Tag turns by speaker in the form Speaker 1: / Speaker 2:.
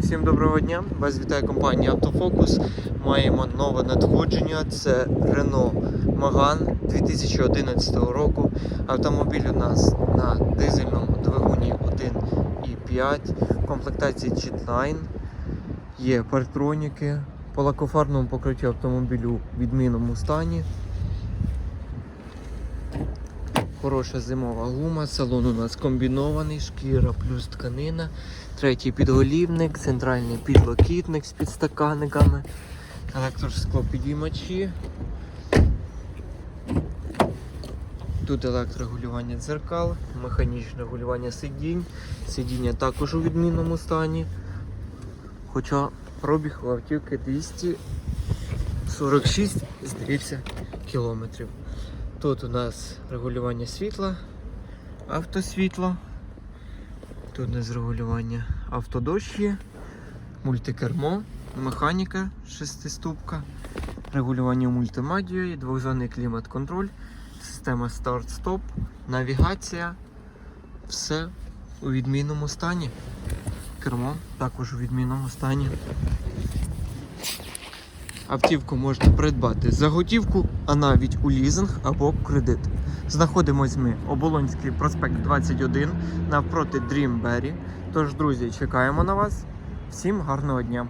Speaker 1: Всім доброго дня! Вас вітає компанія Автофокус. Маємо нове надходження. Це Renault Megane 2011 року. Автомобіль у нас на дизельному двигуні 1,5 в комплектації G-Line. Є парктроніки. По лакофарному покриттю автомобілю в відмінному стані. Хороша зимова гума, салон у нас комбінований, шкіра плюс тканина, третій підголівник, центральний підлокітник з підстаканниками, електросклопідіймачі. Тут електрорегулювання дзеркал, механічне регулювання сидінь. Сидіння також у відмінному стані. Хоча пробіг у автівки 246, здається, кілометрів. Тут у нас регулювання світла, автосвітло. Тут у нас регулювання автодощ є, мультикермо, механіка шестиступка, регулювання мультимедією, двохзонний клімат-контроль, система старт-стоп, навігація. Все у відмінному стані. Кермо також у відмінному стані. Автівку можна придбати за готівку, а навіть у лізинг або кредит. Знаходимось ми Оболонський проспект 21 навпроти Дрімбері. Тож, друзі, чекаємо на вас. Всім гарного дня!